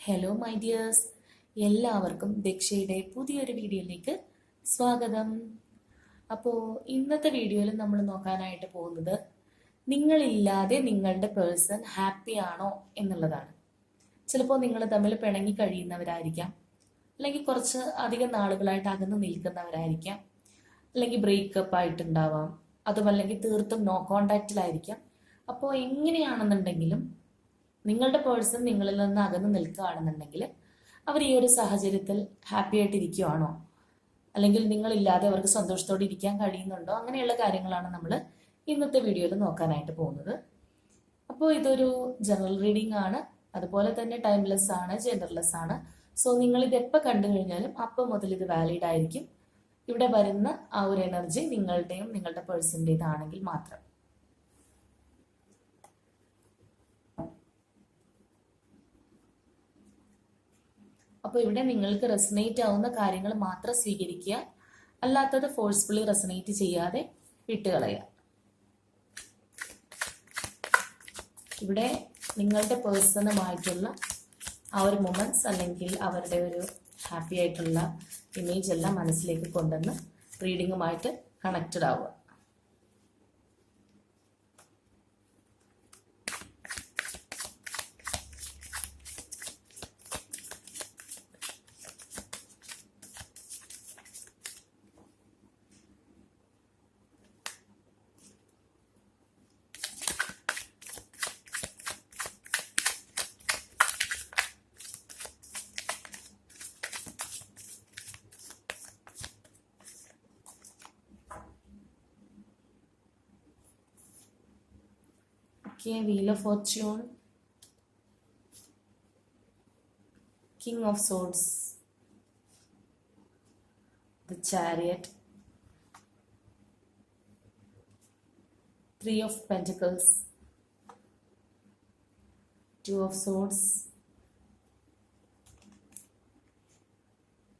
Hello my dears എല്ലാവർക്കും ദക്ഷയുടെ പുതിയൊരു വീഡിയോയിലേക്ക് സ്വാഗതം. അപ്പോൾ ഇന്നത്തെ വീഡിയോയിൽ നമ്മൾ നോക്കാനായിട്ട് പോകുന്നത് നിങ്ങളില്ലാതെ നിങ്ങളുടെ പേഴ്സൺ ഹാപ്പി ആണോ എന്നുള്ളതാണ്. ചിലപ്പോൾ നിങ്ങൾ തമ്മിൽ പിണങ്ങി കഴിയുന്നവരായിരിക്കാം. അല്ലെങ്കിൽ കുറച്ച് അധികം നാളുകളായിട്ട് അകന്ന് നിൽക്കുന്നവരായിരിക്കാം. അല്ലെങ്കിൽ ബ്രേക്കപ്പ് ആയിട്ടുണ്ടാവാം. അതുമല്ലെങ്കിൽ തീർത്തും നോ കോണ്ടാക്റ്റിലായിരിക്കാം അപ്പോൾ എങ്ങനെയാണെന്നുണ്ടെങ്കിലും നിങ്ങളുടെ പേഴ്സൺ നിങ്ങളിൽ നിന്ന് അകന്ന് നിൽക്കുകയാണെന്നുണ്ടെങ്കിൽ അവർ ഈ ഒരു സാഹചര്യത്തിൽ ഹാപ്പി ആയിട്ടിരിക്കുവാണോ? അല്ലെങ്കിൽ നിങ്ങളില്ലാതെ അവർക്ക് സന്തോഷത്തോടെ ഇരിക്കാൻ കഴിയുന്നുണ്ടോ? അങ്ങനെയുള്ള കാര്യങ്ങളാണ് നമ്മൾ ഇന്നത്തെ വീഡിയോയിൽ നോക്കാനായിട്ട് പോകുന്നത്. അപ്പോൾ ഇതൊരു ജനറൽ റീഡിംഗ് ആണ്. അതുപോലെ തന്നെ ടൈംലെസ് ആണ് ജെൻഡർലെസ് ആണ്. സോ നിങ്ങൾ ഇത് എപ്പോൾ കണ്ടു കഴിഞ്ഞാലും അപ്പം മുതൽ ഇത് വാലിഡ് ആയിരിക്കും. ഇവിടെ വരുന്ന ആ ഒരു എനർജി നിങ്ങളുടെയും നിങ്ങളുടെ പേഴ്സന്റെതാണെങ്കിൽ മാത്രം. അപ്പോൾ ഇവിടെ നിങ്ങൾക്ക് റെസനേറ്റ് ആവുന്ന കാര്യങ്ങൾ മാത്രം സ്വീകരിക്കുക. അല്ലാത്തത് ഫോഴ്സ്ഫുള്ളി റെസനേറ്റ് ചെയ്യാതെ വിട്ടുകളയുക ഇവിടെ നിങ്ങളുടെ പേഴ്സണുമായിട്ടുള്ള ആ ഒരു മൊമെന്റ്സ് അല്ലെങ്കിൽ അവരുടെ ഒരു ഹാപ്പി ആയിട്ടുള്ള ഇമേജ് എല്ലാം മനസ്സിലേക്ക് കൊണ്ടുവന്ന് റീഡിങ്ങുമായിട്ട് കണക്റ്റഡ് ആവുക. Wheel of Fortune, King of Swords, the Chariot, Three of Pentacles, Two of Swords,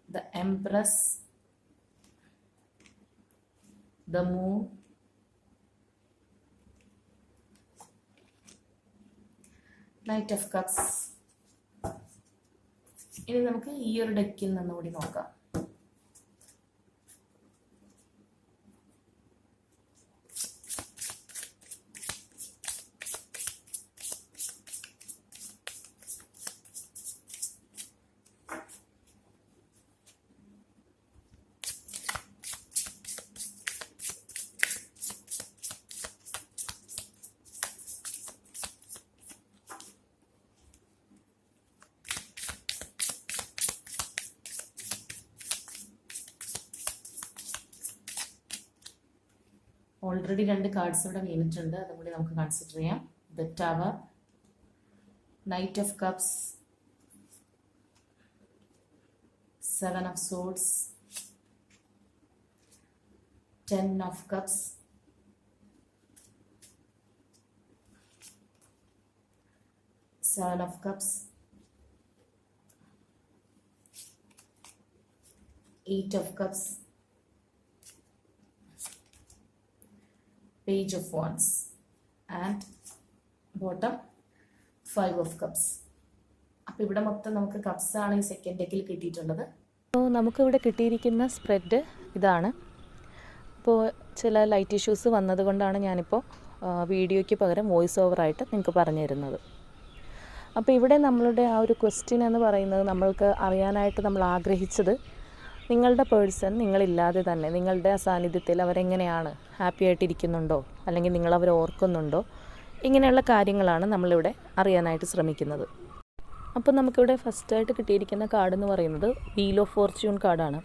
the Empress, the Moon, knight of cups ഇനി നമുക്ക് ഈ ഒരു ഡെക്കിൽ നിന്നുകൂടി നോക്കാം. ഓൾറെഡി രണ്ട് കാർഡ്സ് ഇവിടെ വീണിട്ടുണ്ട് അതും കൂടി നമുക്ക് കൺസിഡർ ചെയ്യാം. The tower knight of cups seven of swords ten of cups seven of cups eight of cups page of wands and bottom five of cups. അപ്പോൾ ഇവിടെ മൊത്തം നമുക്ക് കപ്സ് ആണ് ഈ സെക്കൻഡ് ഡെക്കിൽ കിട്ടിയിട്ടുള്ളത്. അപ്പോൾ നമുക്കിവിടെ കിട്ടിയിരിക്കുന്ന സ്പ്രെഡ് ഇതാണ്. അപ്പോൾ ചില ലൈറ്റ് ഇഷ്യൂസ് വന്നതുകൊണ്ടാണ് ഞാനിപ്പോൾ വീഡിയോയ്ക്ക് പകരം വോയിസ് ഓവറായിട്ട് നിങ്ങൾക്ക് പറഞ്ഞു തരുന്നത്. അപ്പോൾ ഇവിടെ നമ്മളുടെ ആ ഒരു ക്വസ്റ്റ്യൻ എന്ന് പറയുന്നത് നമ്മൾക്ക് അറിയാനായിട്ട് നമ്മൾ ആഗ്രഹിച്ചത് നിങ്ങളുടെ പേഴ്സൺ നിങ്ങളില്ലാതെ തന്നെ നിങ്ങളുടെ സാന്നിധ്യത്തിൽ അവരെങ്ങനെയാണ് ഹാപ്പി ആയിട്ടിരിക്കുന്നുണ്ടോ? അല്ലെങ്കിൽ നിങ്ങൾ അവരെ ഓർക്കുന്നുണ്ടോ? ഇങ്ങനെയുള്ള കാര്യങ്ങളാണ് നമ്മളിവിടെ അറിയാനായിട്ട് ശ്രമിക്കുന്നത്. അപ്പോൾ നമുക്കിവിടെ ഫസ്റ്റായിട്ട് കിട്ടിയിരിക്കുന്ന കാർഡ് എന്ന് പറയുന്നത് വീൽ ഓഫ് ഫോർച്യൂൺ കാർഡാണ്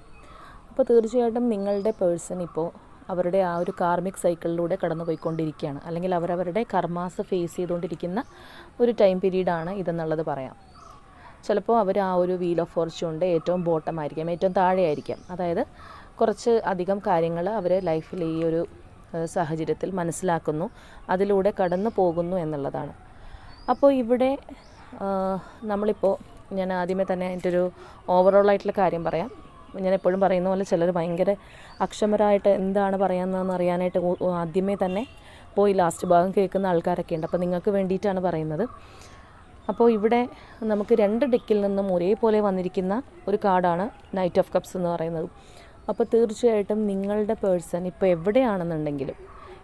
അപ്പോൾ തീർച്ചയായിട്ടും നിങ്ങളുടെ പേഴ്സൺ ഇപ്പോൾ അവരുടെ ആ ഒരു കാർമിക് സൈക്കിളിലൂടെ കടന്നു പോയിക്കൊണ്ടിരിക്കുകയാണ് അല്ലെങ്കിൽ അവരവരുടെ കർമാസ് ഫേസ് ചെയ്തുകൊണ്ടിരിക്കുന്ന ഒരു ടൈം പീരീഡാണ് ഇതെന്നുള്ളത് പറയാം. ചിലപ്പോൾ അവർ ആ ഒരു വീൽ ഓഫ് ഫോർച്യൂണിന്റെ ഏറ്റവും ബോട്ടം ആയിരിക്കും ഏറ്റവും താഴെയായിരിക്കാം. അതായത് കുറച്ച് അധികം കാര്യങ്ങൾ അവർ ലൈഫിൽ ഈ ഒരു സാഹചര്യത്തിൽ മനസ്സിലാക്കുന്നു അതിലൂടെ കടന്നു പോകുന്നു എന്നുള്ളതാണ്. അപ്പോൾ ഇവിടെ നമ്മളിപ്പോൾ ഞാൻ ആദ്യമേ തന്നെ എന്റെ ഒരു ഓവറോൾ ആയിട്ടുള്ള കാര്യം പറയാം. ഞാൻ എപ്പോഴും പറയുന്ന പോലെ ചിലർ ഭയങ്കര അക്ഷമരായിട്ട് എന്താണ് പറയുന്നതെന്ന് അറിയാനായിട്ട് ആദ്യമേ തന്നെ പോയി ലാസ്റ്റ് ഭാഗം കേൾക്കുന്ന ആൾക്കാരൊക്കെ ഉണ്ട്. അപ്പോൾ നിങ്ങൾക്ക് വേണ്ടിയിട്ടാണ് പറയുന്നത്. അപ്പോൾ ഇവിടെ നമുക്ക് രണ്ട് ഡെക്കിൽ നിന്നും ഒരേപോലെ വന്നിരിക്കുന്ന ഒരു കാർഡാണ് നൈറ്റ് ഓഫ് കപ്സ് എന്ന് പറയുന്നത്. അപ്പോൾ തീർച്ചയായിട്ടും നിങ്ങളുടെ പേഴ്സൺ ഇപ്പോൾ എവിടെയാണെന്നുണ്ടെങ്കിലും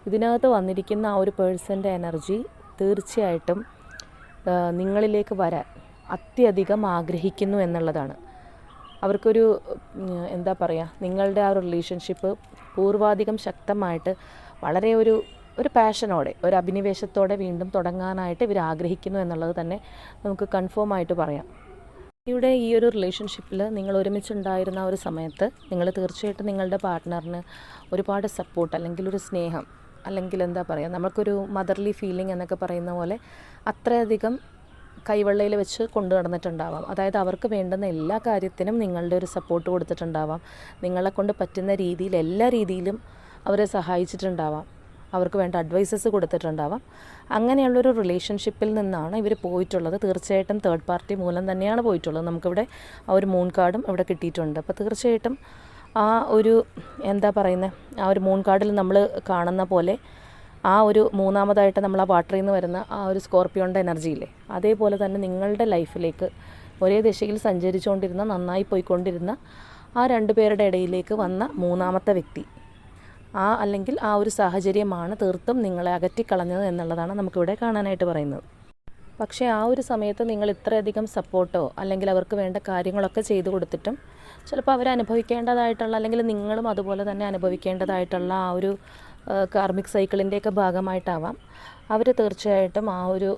ഇതിനകത്ത് വന്നിരിക്കുന്ന ആ ഒരു പേഴ്സന്റെ എനർജി തീർച്ചയായിട്ടും നിങ്ങളിലേക്ക് വരാൻ അത്യധികം ആഗ്രഹിക്കുന്നു എന്നുള്ളതാണ്. അവർക്കൊരു എന്താ പറയുക നിങ്ങളുടെ ആ റിലേഷൻഷിപ്പ് പൂർവാധികം ശക്തമായിട്ട് വളരെ ഒരു ഒരു പാഷനോടെ ഒരു അഭിനിവേശത്തോടെ വീണ്ടും തുടങ്ങാനായിട്ട് ഇവർ ആഗ്രഹിക്കുന്നു എന്നുള്ളത് തന്നെ നമുക്ക് കൺഫേം ആയിട്ട് പറയാം. ഇവിടെ ഈ ഒരു റിലേഷൻഷിപ്പിൽ നിങ്ങൾ ഒരുമിച്ചുണ്ടായിരുന്ന ഒരു സമയത്ത് നിങ്ങൾ തീർച്ചയായിട്ടും നിങ്ങളുടെ പാർട്ട്ണറിന് ഒരുപാട് സപ്പോർട്ട് അല്ലെങ്കിൽ ഒരു സ്നേഹം അല്ലെങ്കിൽ എന്താ പറയുക നമുക്കൊരു മദർലി ഫീലിംഗ് എന്നൊക്കെ പറയുന്ന പോലെ അത്രയധികം കൈവെള്ളയിൽ വെച്ച് കൊണ്ടു നടന്നിട്ടുണ്ടാവാം. അതായത് അവർക്ക് വേണ്ടുന്ന എല്ലാ കാര്യത്തിനും നിങ്ങളുടെ ഒരു സപ്പോർട്ട് കൊടുത്തിട്ടുണ്ടാവാം. നിങ്ങളെ കൊണ്ട് പറ്റുന്ന രീതിയിൽ എല്ലാ രീതിയിലും അവരെ സഹായിച്ചിട്ടുണ്ടാവാം. അവർക്ക് വേണ്ട അഡ്വൈസസ് കൊടുത്തിട്ടുണ്ടാവാം. അങ്ങനെയുള്ളൊരു റിലേഷൻഷിപ്പിൽ നിന്നാണ് ഇവർ പോയിട്ടുള്ളത്. തീർച്ചയായിട്ടും തേർഡ് പാർട്ടി മൂലം തന്നെയാണ് പോയിട്ടുള്ളത്. നമുക്കിവിടെ ആ ഒരു മൂൺ കാർഡും ഇവിടെ കിട്ടിയിട്ടുണ്ട്. അപ്പോൾ തീർച്ചയായിട്ടും ആ ഒരു എന്താ പറയുന്നത് ആ ഒരു മൂൺ കാർഡിൽ നമ്മൾ കാണുന്ന പോലെ ആ ഒരു മൂന്നാമതായിട്ട് നമ്മൾ ആ വാട്ടറിൽ നിന്ന് വരുന്ന ആ ഒരു സ്കോർപ്പിയോന്റെ എനർജിയില്ലേ അതേപോലെ തന്നെ നിങ്ങളുടെ ലൈഫിലേക്ക് ഒരേ ദിശയിൽ സഞ്ചരിച്ചുകൊണ്ടിരുന്ന നന്നായി പോയിക്കൊണ്ടിരുന്ന ആ രണ്ടു പേരുടെ ഇടയിലേക്ക് വന്ന മൂന്നാമത്തെ വ്യക്തി. ആ അല്ലെങ്കിൽ ആ ഒരു സാഹചര്യമാണ് തീർത്തും നിങ്ങളെ അകറ്റിക്കളഞ്ഞത് എന്നുള്ളതാണ് നമുക്കിവിടെ കാണാനായിട്ട് പറയുന്നത്. പക്ഷേ ആ ഒരു സമയത്ത് നിങ്ങൾ ഇത്രയധികം സപ്പോർട്ടോ അല്ലെങ്കിൽ അവർക്ക് വേണ്ട കാര്യങ്ങളൊക്കെ ചെയ്തു കൊടുത്തിട്ടും ചിലപ്പോൾ അവർ അനുഭവിക്കേണ്ടതായിട്ടുള്ള അല്ലെങ്കിൽ നിങ്ങളും അതുപോലെ തന്നെ അനുഭവിക്കേണ്ടതായിട്ടുള്ള ആ ഒരു കാർമിക് സൈക്കിളിന്റെയൊക്കെ ഭാഗമായിട്ടാവാം. അവർ തീർച്ചയായിട്ടും ആ ഒരു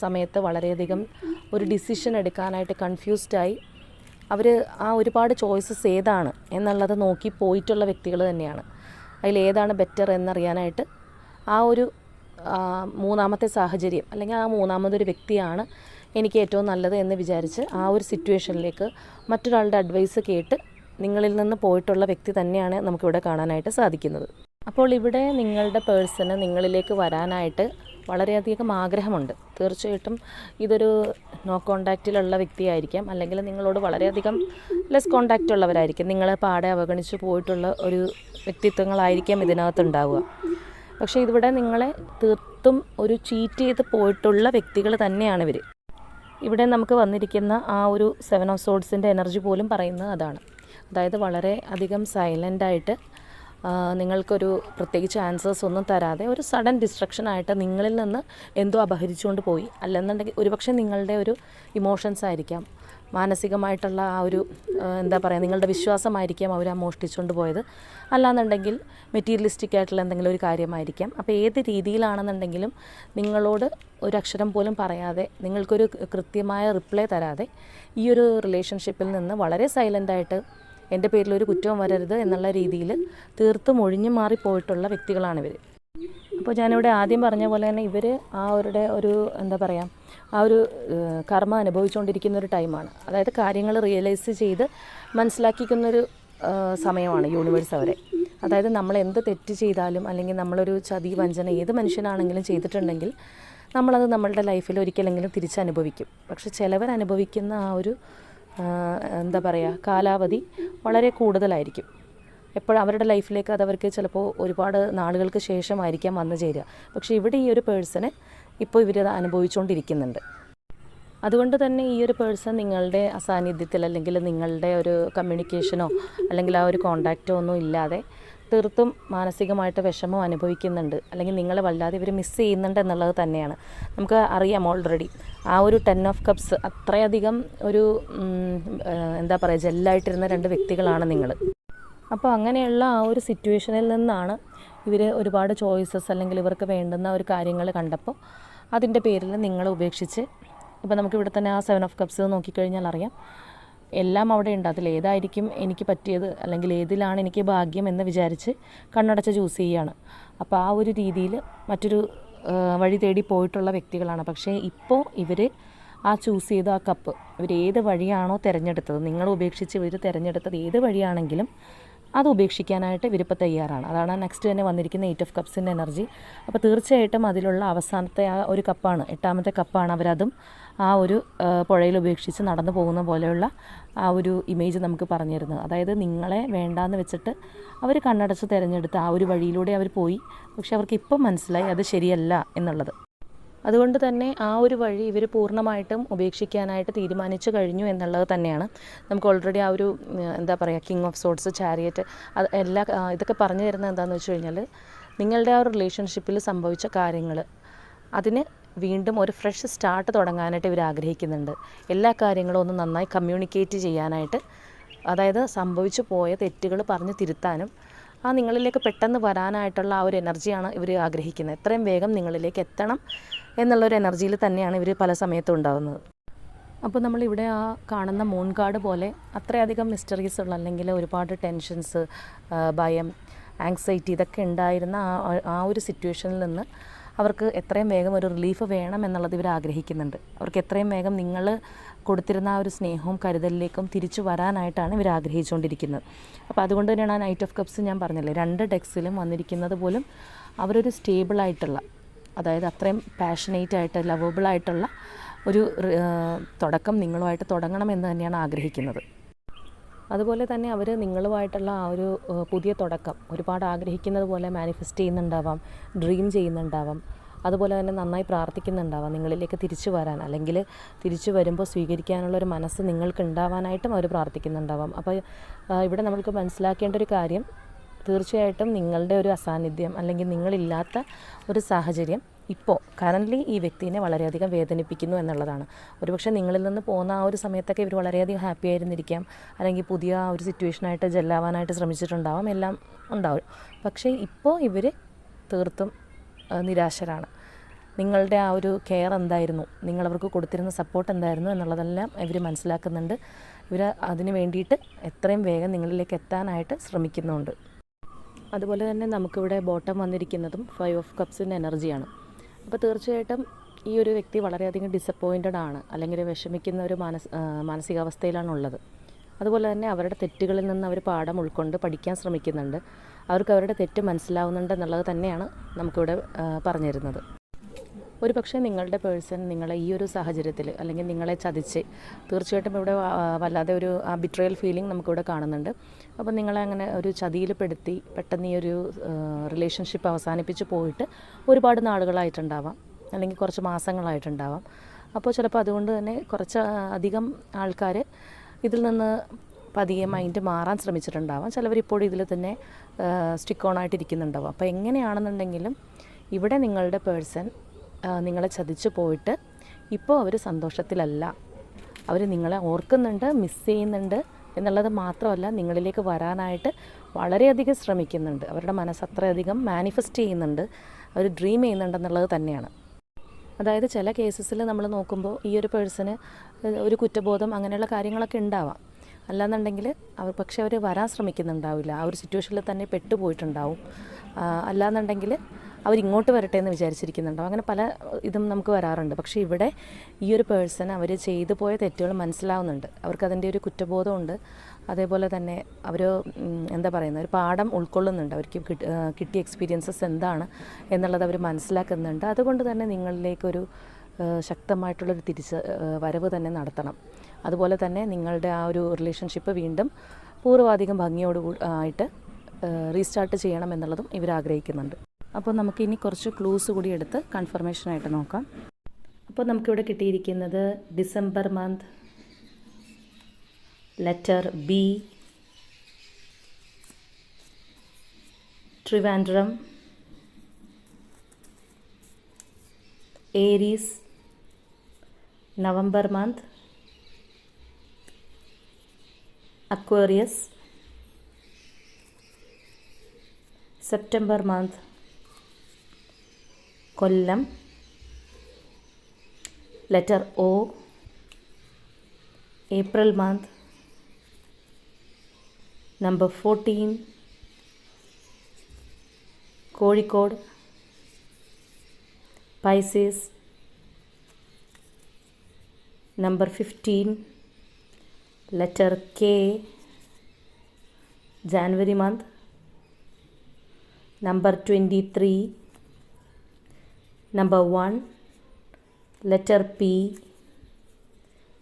സമയത്ത് വളരെയധികം ഒരു ഡിസിഷൻ എടുക്കാനായിട്ട് കൺഫ്യൂസ്ഡായി അവർ ആ ഒരുപാട് ചോയ്സസ് ഏതാണ് എന്നുള്ളത് നോക്കി പോയിട്ടുള്ള വ്യക്തികൾ തന്നെയാണ്. അതിൽ ഏതാണ് ബെറ്റർ എന്നറിയാനായിട്ട് ആ ഒരു മൂന്നാമത്തെ സാഹചര്യം അല്ലെങ്കിൽ ആ മൂന്നാമതൊരു വ്യക്തിയാണ് എനിക്ക് ഏറ്റവും നല്ലത് എന്ന് വിചാരിച്ച് ആ ഒരു സിറ്റുവേഷനിലേക്ക് മറ്റൊരാളുടെ അഡ്വൈസ് കേട്ട് നിങ്ങളിൽ നിന്ന് പോയിട്ടുള്ള വ്യക്തി തന്നെയാണ് നമുക്കിവിടെ കാണാനായിട്ട് സാധിക്കുന്നത്. അപ്പോൾ ഇവിടെ നിങ്ങളുടെ പേഴ്സണ് നിങ്ങളിലേക്ക് വരാനായിട്ട് വളരെയധികം ആഗ്രഹമുണ്ട്. തീർച്ചയായിട്ടും ഇതൊരു നോ കോണ്ടാക്റ്റിലുള്ള വ്യക്തിയായിരിക്കാം. അല്ലെങ്കിൽ നിങ്ങളോട് വളരെയധികം ലെസ് കോണ്ടാക്റ്റ് ഉള്ളവരായിരിക്കും. നിങ്ങളെ പാടെ അവഗണിച്ച് പോയിട്ടുള്ള ഒരു വ്യക്തിത്വങ്ങളായിരിക്കാം ഇതിനകത്തുണ്ടാവുക. പക്ഷേ ഇതിവിടെ നിങ്ങളെ തീർത്തും ഒരു ചീറ്റ് ചെയ്ത് പോയിട്ടുള്ള വ്യക്തികൾ തന്നെയാണ് ഇവർ ഇവിടെ നമുക്ക് വന്നിരിക്കുന്ന ആ ഒരു സെവൻ ഓഫ് സോഡ്സിന്റെ എനർജി പോലും പറയുന്നത് അതാണ്. അതായത് വളരെ അധികം സൈലന്റായിട്ട് നിങ്ങൾക്കൊരു പ്രത്യേകിച്ച് ആൻസേഴ്സ് ഒന്നും തരാതെ ഒരു സഡൻ ഡിസ്ട്രക്ഷൻ ആയിട്ട് നിങ്ങളിൽ നിന്ന് എന്തോ അപഹരിച്ചുകൊണ്ട് പോയി. അല്ലെന്നുണ്ടെങ്കിൽ ഒരുപക്ഷെ നിങ്ങളുടെ ഒരു ഇമോഷൻസ് ആയിരിക്കാം. മാനസികമായിട്ടുള്ള ആ ഒരു എന്താ പറയുക നിങ്ങളുടെ വിശ്വാസമായിരിക്കാം അവർ മോഷ്ടിച്ചുകൊണ്ട് പോയത്. അല്ലാന്നുണ്ടെങ്കിൽ മെറ്റീരിയലിസ്റ്റിക് ആയിട്ടുള്ള എന്തെങ്കിലും ഒരു കാര്യമായിരിക്കാം. അപ്പോൾ ഏത് രീതിയിലാണെന്നുണ്ടെങ്കിലും നിങ്ങളോട് ഒരു അക്ഷരം പോലും പറയാതെ നിങ്ങൾക്കൊരു കൃത്യമായ റിപ്ലൈ തരാതെ ഈ ഒരു റിലേഷൻഷിപ്പിൽ നിന്ന് വളരെ സൈലന്റായിട്ട് എന്റെ പേരിൽ ഒരു കുറ്റവും വരരുത് എന്നുള്ള രീതിയിൽ തീർത്തും ഒഴിഞ്ഞു മാറിപ്പോയിട്ടുള്ള വ്യക്തികളാണിവർ അപ്പോൾ ഞാനിവിടെ ആദ്യം പറഞ്ഞ പോലെ തന്നെ ഇവർ ആ അവരുടെ ഒരു എന്താ പറയുക ആ ഒരു കർമ്മം അനുഭവിച്ചുകൊണ്ടിരിക്കുന്ന ഒരു ടൈമാണ് അതായത് കാര്യങ്ങൾ റിയലൈസ് ചെയ്ത് മനസ്സിലാക്കിക്കുന്നൊരു സമയമാണ് യൂണിവേഴ്സ് അവരെ. അതായത് നമ്മൾ എന്ത് തെറ്റ് ചെയ്താലും അല്ലെങ്കിൽ നമ്മളൊരു ചതി വഞ്ചന ഏത് മനുഷ്യനാണെങ്കിലും ചെയ്തിട്ടുണ്ടെങ്കിൽ നമ്മളത് നമ്മളുടെ ലൈഫിൽ ഒരിക്കലെങ്കിലും തിരിച്ചനുഭവിക്കും. പക്ഷെ ചിലവർ അനുഭവിക്കുന്ന ആ ഒരു എന്താ പറയുക കാലാവധി വളരെ കൂടുതലായിരിക്കും. എപ്പോഴും അവരുടെ ലൈഫിലേക്ക് അത് അവർക്ക് ചിലപ്പോൾ ഒരുപാട് നാളുകൾക്ക് ശേഷമായിരിക്കാം വന്നു ചേരുക. പക്ഷേ ഇവിടെ ഈ ഒരു പേഴ്സണ് ഇപ്പോൾ ഇവരത് അനുഭവിച്ചുകൊണ്ടിരിക്കുന്നുണ്ട് അതുകൊണ്ട് തന്നെ ഈ ഒരു പേഴ്സൺ നിങ്ങളുടെ അസാന്നിധ്യത്തിൽ അല്ലെങ്കിൽ നിങ്ങളുടെ ഒരു കമ്മ്യൂണിക്കേഷനോ അല്ലെങ്കിൽ ആ ഒരു കോണ്ടാക്റ്റോ ഒന്നും ഇല്ലാതെ തീർത്തും മാനസികമായിട്ട് വിഷമം അനുഭവിക്കുന്നുണ്ട്. അല്ലെങ്കിൽ നിങ്ങളെ വല്ലാതെ ഇവർ മിസ് ചെയ്യുന്നുണ്ട് എന്നുള്ളത് തന്നെയാണ്. നമുക്ക് അറിയാം ഓൾറെഡി ആ ഒരു ടെൻ ഓഫ് കപ്സ് അത്രയധികം ഒരു എന്താ പറയുക ജെല്ലായിട്ടിരുന്ന രണ്ട് വ്യക്തികളാണ് നിങ്ങൾ അപ്പോൾ അങ്ങനെയുള്ള ആ ഒരു സിറ്റുവേഷനിൽ നിന്നാണ് ഇവർ ഒരുപാട് ചോയ്സസ് അല്ലെങ്കിൽ ഇവർക്ക് വേണ്ടുന്ന ഒരു കാര്യങ്ങൾ കണ്ടപ്പോൾ അതിന്റെ പേരിൽ നിങ്ങളെ ഉപേക്ഷിച്ച്. ഇപ്പോൾ നമുക്കിവിടെ തന്നെ ആ സെവൻ ഓഫ് കപ്സ് നോക്കിക്കഴിഞ്ഞാൽ അറിയാം. എല്ലാം അവിടെ ഉണ്ട്. അതിൽ ഏതായിരിക്കും എനിക്ക് പറ്റിയത് അല്ലെങ്കിൽ ഏതിലാണ് എനിക്ക് ഭാഗ്യം എന്ന് വിചാരിച്ച് കണ്ണടച്ച് ചൂസ് ചെയ്യുകയാണ് അപ്പോൾ ആ ഒരു രീതിയിൽ മറ്റൊരു വഴി തേടി പോയിട്ടുള്ള വ്യക്തികളാണ്. പക്ഷേ ഇപ്പോൾ ഇവർ ആ ചൂസ് ചെയ്ത ആ കപ്പ് ഇവർ ഏത് വഴിയാണോ തിരഞ്ഞെടുത്തത് നിങ്ങൾ ഉപേക്ഷിച്ച് ഇവർ തിരഞ്ഞെടുത്തത് ഏത് വഴിയാണെങ്കിലും അത് ഉപേക്ഷിക്കാനായിട്ട് ഇവരിപ്പോൾ തയ്യാറാണ്. അതാണ് നെക്സ്റ്റ് തന്നെ വന്നിരിക്കുന്ന എയ്റ്റ് ഓഫ് കപ്സിന്റെ എനർജി അപ്പോൾ തീർച്ചയായിട്ടും അതിലുള്ള അവസാനത്തെ ആ ഒരു കപ്പാണ് എട്ടാമത്തെ കപ്പാണ് അവരതും ആ ഒരു പുഴയിൽ ഉപേക്ഷിച്ച് നടന്നു പോകുന്ന പോലെയുള്ള ആ ഒരു ഇമേജ് നമുക്ക് പറഞ്ഞു തരുന്നത്. അതായത് നിങ്ങളെ വേണ്ടാന്ന് വെച്ചിട്ട് അവർ കണ്ണടച്ച് തിരഞ്ഞെടുത്ത് ആ ഒരു വഴിയിലൂടെ അവർ പോയി. പക്ഷെ അവർക്ക് ഇപ്പം മനസ്സിലായി അത് ശരിയല്ല എന്നുള്ളത്. അതുകൊണ്ട് തന്നെ ആ ഒരു വഴി ഇവർ പൂർണമായിട്ടും ഉപേക്ഷിക്കാനായിട്ട് തീരുമാനിച്ചു കഴിഞ്ഞു എന്നുള്ളത് തന്നെയാണ്. നമുക്ക് ഓൾറെഡി ആ ഒരു എന്താ പറയുക കിങ് ഓഫ് സോട്സ് ചാരിയറ്റ് അത് എല്ലാ ഇതൊക്കെ പറഞ്ഞു തരുന്നത് എന്താണെന്ന് വെച്ച് കഴിഞ്ഞാൽ നിങ്ങളുടെ ആ റിലേഷൻഷിപ്പിൽ സംഭവിച്ച കാര്യങ്ങൾ അതിന് വീണ്ടും ഒരു ഫ്രഷ് സ്റ്റാർട്ട് തുടങ്ങാനായിട്ട് ഇവർ ആഗ്രഹിക്കുന്നുണ്ട്. എല്ലാ കാര്യങ്ങളും ഒന്ന് നന്നായി കമ്മ്യൂണിക്കേറ്റ് ചെയ്യാനായിട്ട്. അതായത് സംഭവിച്ചു പോയ തെറ്റുകൾ പറഞ്ഞ് തിരുത്താനും ആ നിങ്ങളിലേക്ക് പെട്ടെന്ന് വരാനായിട്ടുള്ള ആ ഒരു എനർജിയാണ് ഇവർ ആഗ്രഹിക്കുന്നത്. എത്രയും വേഗം നിങ്ങളിലേക്ക് എത്തണം എന്നുള്ളൊരു എനർജിയിൽ തന്നെയാണ് ഇവർ പല സമയത്തും ഉണ്ടാകുന്നത് അപ്പോൾ നമ്മളിവിടെ ആ കാണുന്ന മൂൺ കാർഡ് പോലെ അത്രയധികം മിസ്റ്ററീസ് ഉള്ള അല്ലെങ്കിൽ ഒരുപാട് ടെൻഷൻസ് ഭയം ആങ്സൈറ്റി ഇതൊക്കെ ഉണ്ടായിരുന്ന ആ ഒരു സിറ്റുവേഷനിൽ നിന്ന് അവർക്ക് എത്രയും വേഗം ഒരു റിലീഫ് വേണം എന്നുള്ളത് ഇവർ ആഗ്രഹിക്കുന്നുണ്ട്. അവർക്ക് എത്രയും വേഗം നിങ്ങൾ കൊടുത്തിരുന്ന ആ ഒരു സ്നേഹവും കരുതലിലേക്കും തിരിച്ചു വരാനായിട്ടാണ് ഇവർ ആഗ്രഹിച്ചുകൊണ്ടിരിക്കുന്നത്. അപ്പോൾ അതുകൊണ്ട് തന്നെയാണ് ആ നൈറ്റ് ഓഫ് കപ്സ് ഞാൻ പറഞ്ഞില്ലേ രണ്ട് ഡെക്സിലും വന്നിരിക്കുന്നത് പോലും അവരൊരു സ്റ്റേബിളായിട്ടുള്ള അതായത് അത്രയും പാഷനേറ്റ് ആയിട്ട് ലവബിളായിട്ടുള്ള ഒരു തുടക്കം നിങ്ങളുമായിട്ട് തുടങ്ങണം എന്ന് തന്നെയാണ് ആഗ്രഹിക്കുന്നത്. അതുപോലെ തന്നെ അവർ നിങ്ങളുമായിട്ടുള്ള ആ ഒരു പുതിയ തുടക്കം. ഒരുപാട് ആഗ്രഹിക്കുന്നത് പോലെ മാനിഫെസ്റ്റ് ചെയ്യുന്നുണ്ടാവാം ഡ്രീം ചെയ്യുന്നുണ്ടാവാം. അതുപോലെ തന്നെ നന്നായി പ്രാർത്ഥിക്കുന്നുണ്ടാവാം നിങ്ങളിലേക്ക് തിരിച്ചു വരാൻ. അല്ലെങ്കിൽ തിരിച്ചു വരുമ്പോൾ സ്വീകരിക്കാനുള്ള ഒരു മനസ്സ് നിങ്ങൾക്ക് ഉണ്ടാവാനായിട്ടും അവർ പ്രാർത്ഥിക്കുന്നുണ്ടാവാം അപ്പോൾ ഇവിടെ നമ്മൾക്ക് മനസ്സിലാക്കേണ്ട ഒരു കാര്യം തീർച്ചയായിട്ടും നിങ്ങളുടെ ഒരു അസാന്നിധ്യം അല്ലെങ്കിൽ നിങ്ങളില്ലാത്ത ഒരു സാഹചര്യം ഇപ്പോൾ കറന്റ്ലി ഈ വ്യക്തിനെ വളരെയധികം വേദനിപ്പിക്കുന്നു എന്നുള്ളതാണ്. ഒരുപക്ഷെ നിങ്ങളിൽ നിന്ന് പോകുന്ന ആ ഒരു സമയത്തൊക്കെ ഇവർ വളരെയധികം ഹാപ്പി ആയിരുന്നിരിക്കാം. അല്ലെങ്കിൽ പുതിയ ആ ഒരു സിറ്റുവേഷനായിട്ട് ജെല്ലാവാനായിട്ട് ശ്രമിച്ചിട്ടുണ്ടാവാം. എല്ലാം ഉണ്ടാവും. പക്ഷേ ഇപ്പോൾ ഇവർ തീർത്തും നിരാശരാണ്. നിങ്ങളുടെ ആ ഒരു കെയർ എന്തായിരുന്നു? നിങ്ങളവർക്ക് കൊടുത്തിരുന്ന സപ്പോർട്ട് എന്തായിരുന്നു എന്നുള്ളതെല്ലാം ഇവർ മനസ്സിലാക്കുന്നുണ്ട്. ഇവർ അതിന് വേണ്ടിയിട്ട് എത്രയും വേഗം നിങ്ങളിലേക്ക് എത്താനായിട്ട് ശ്രമിക്കുന്നുണ്ട്. അതുപോലെ തന്നെ നമുക്കിവിടെ ബോട്ടം വന്നിരിക്കുന്നതും ഫൈവ് ഓഫ് കപ്സിന്റെ എനർജിയാണ് അപ്പോൾ തീർച്ചയായിട്ടും ഈ ഒരു വ്യക്തി വളരെയധികം ഡിസപ്പോയിന്റഡ് ആണ്. അല്ലെങ്കിൽ വിഷമിക്കുന്ന ഒരു മാനസ് ആ, മാനസികാവസ്ഥയിലാണുള്ളത്. അതുപോലെ തന്നെ അവരുടെ തെറ്റുകളിൽ നിന്ന് അവർ പാഠം ഉൾക്കൊണ്ട് പഠിക്കാൻ ശ്രമിക്കുന്നുണ്ട്. അവർക്ക് അവരുടെ തെറ്റ് മനസ്സിലാവുന്നുണ്ട് എന്നുള്ളത് തന്നെയാണ് നമുക്കിവിടെ പറഞ്ഞിരുന്നത്. ഒരു പക്ഷേ നിങ്ങളുടെ പേഴ്സൺ നിങ്ങളെ ഈ ഒരു സാഹചര്യത്തിൽ അല്ലെങ്കിൽ നിങ്ങളെ ചതിച്ച് തീർച്ചയായിട്ടും ഇവിടെ വല്ലാതെ ഒരു ആ ബിട്രയൽ ഫീലിംഗ് നമുക്കിവിടെ കാണുന്നുണ്ട്. അപ്പോൾ നിങ്ങളെ അങ്ങനെ ഒരു ചതിയിൽ പെടുത്തി പെട്ടെന്ന് ഈ ഒരു റിലേഷൻഷിപ്പ് അവസാനിപ്പിച്ച് പോയിട്ട് ഒരുപാട് നാളുകളായിട്ടുണ്ടാവാം. അല്ലെങ്കിൽ കുറച്ച് മാസങ്ങളായിട്ടുണ്ടാവാം. അപ്പോൾ ചിലപ്പോൾ അതുകൊണ്ട് തന്നെ കുറച്ച് അധികം ആൾക്കാർ ഇതിൽ നിന്ന് പതിയെ മൈൻഡ് മാറാൻ ശ്രമിച്ചിട്ടുണ്ടാവാം. ചിലവർ ഇപ്പോഴും ഇതിൽ തന്നെ സ്റ്റിക്ക് ഓൺ ആയിട്ടിരിക്കുന്നുണ്ടാവും. അപ്പോൾ എങ്ങനെയാണെന്നുണ്ടെങ്കിലും ഇവിടെ നിങ്ങളുടെ പേഴ്സൺ നിങ്ങളെ ചതിച്ചു പോയിട്ട് ഇപ്പോൾ അവർ സന്തോഷത്തിലല്ല. അവർ നിങ്ങളെ ഓർക്കുന്നുണ്ട് മിസ് ചെയ്യുന്നുണ്ട് എന്നുള്ളത് മാത്രമല്ല നിങ്ങളിലേക്ക് വരാനായിട്ട് വളരെയധികം ശ്രമിക്കുന്നുണ്ട്. അവരുടെ മനസ്സ് അത്രയധികം മാനിഫെസ്റ്റ് ചെയ്യുന്നുണ്ട് അവർ ഡ്രീം ചെയ്യുന്നുണ്ടെന്നുള്ളത് തന്നെയാണ്. അതായത് ചില കേസസിൽ നമ്മൾ നോക്കുമ്പോൾ ഈ ഒരു പേഴ്സന് ഒരു കുറ്റബോധം അങ്ങനെയുള്ള കാര്യങ്ങളൊക്കെ ഉണ്ടാവാം. അല്ലാന്നുണ്ടെങ്കിൽ അവർ പക്ഷെ അവർ വരാൻ ശ്രമിക്കുന്നുണ്ടാവില്ല. ആ ഒരു സിറ്റുവേഷനിൽ തന്നെ പെട്ടുപോയിട്ടുണ്ടാവും. അല്ലാന്നുണ്ടെങ്കിൽ അവരിങ്ങോട്ട് വരട്ടെ എന്ന് വിചാരിച്ചിരിക്കുന്നുണ്ടാവും അങ്ങനെ പല ഇതും നമുക്ക് വരാറുണ്ട്. പക്ഷേ ഇവിടെ ഈ ഒരു പേഴ്സൺ അവർ ചെയ്തു പോയ തെറ്റുകൾ മനസ്സിലാവുന്നുണ്ട്. അവർക്കതിന്റെ ഒരു കുറ്റബോധമുണ്ട് അതേപോലെ തന്നെ അവർ എന്താ പറയുന്നത് ഒരു പാഠം ഉൾക്കൊള്ളുന്നുണ്ട്. അവർക്ക് കിട്ടി- കിട്ടിയ എക്സ്പീരിയൻസസ് എന്താണ് എന്നുള്ളത് അവർ മനസ്സിലാക്കുന്നുണ്ട്. അതുകൊണ്ട് തന്നെ നിങ്ങളിലേക്കൊരു ശക്തമായിട്ടുള്ളൊരു തിരിച്ച് വരവ് തന്നെ നടത്തണം. അതുപോലെ തന്നെ നിങ്ങളുടെ ആ ഒരു റിലേഷൻഷിപ്പ് വീണ്ടും പൂർവാധികം ഭംഗിയോട് ആയിട്ട് റീസ്റ്റാർട്ട് ചെയ്യണം എന്നുള്ളതും ഇവർ ആഗ്രഹിക്കുന്നുണ്ട്. അപ്പോൾ നമുക്ക് ഇനി കുറച്ച് ക്ലൂസ് കൂടി എടുത്ത് കൺഫർമേഷനായിട്ട് നോക്കാം. അപ്പോൾ നമുക്കിവിടെ കിട്ടിയിരിക്കുന്നത് December month letter B Trivandrum Aries November month Aquarius September month Kollam letter O April month number fourteen Kozhikode പൈസേസ് number fifteen letter K January month number twenty three Number 1, letter P.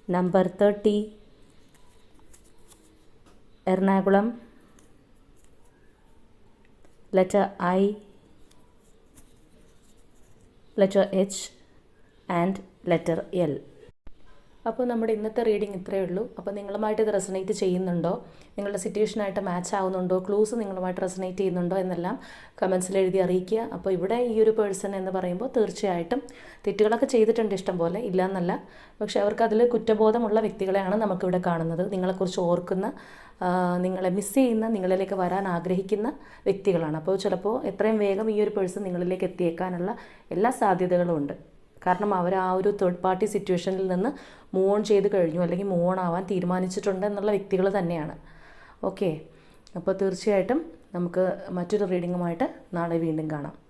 Number 30, Ernakulam. Letter I, letter H and letter L. അപ്പോൾ നമ്മുടെ ഇന്നത്തെ reading ഇത്രയേ ഉള്ളൂ. അപ്പോൾ നിങ്ങളുമായിട്ട് ഇത് resonate ചെയ്യുന്നുണ്ടോ? നിങ്ങളുടെ സിറ്റുവേഷനായിട്ട് മാച്ച് ആവുന്നുണ്ടോ? ക്ലൂസ് നിങ്ങളുമായിട്ട് റെസണേറ്റ് ചെയ്യുന്നുണ്ടോ എന്നെല്ലാം കമൻസിൽ എഴുതി അറിയിക്കുക. അപ്പോൾ ഇവിടെ ഈ ഒരു പേഴ്സൺ എന്ന് പറയുമ്പോൾ തീർച്ചയായിട്ടും തെറ്റുകളൊക്കെ ചെയ്തിട്ടുണ്ട് ഇഷ്ടം പോലെ ഇല്ല എന്നല്ല പക്ഷെ അവർക്ക് അതിൽ കുറ്റബോധമുള്ള വ്യക്തികളെയാണ് നമുക്കിവിടെ കാണുന്നത്. നിങ്ങളെക്കുറിച്ച് ഓർക്കുന്ന നിങ്ങളെ മിസ് ചെയ്യുന്ന നിങ്ങളിലേക്ക് വരാൻ ആഗ്രഹിക്കുന്ന വ്യക്തികളാണ്. അപ്പോൾ ചിലപ്പോൾ എത്രയും വേഗം ഈ ഒരു പേഴ്സൺ നിങ്ങളിലേക്ക് എത്തിയേക്കാനുള്ള എല്ലാ സാധ്യതകളും ഉണ്ട്. കാരണം അവർ ആ ഒരു തേർഡ് പാർട്ടി സിറ്റുവേഷനിൽ നിന്ന് മൂവ് ഓൺ ചെയ്ത് കഴിഞ്ഞു. അല്ലെങ്കിൽ മൂവ് ഓൺ ആവാൻ തീരുമാനിച്ചിട്ടുണ്ട് എന്നുള്ള വ്യക്തികൾ തന്നെയാണ്. ഓക്കെ അപ്പോൾ തീർച്ചയായിട്ടും നമുക്ക് മറ്റൊരു റീഡിങ്ങുമായിട്ട് നാളെ വീണ്ടും കാണാം.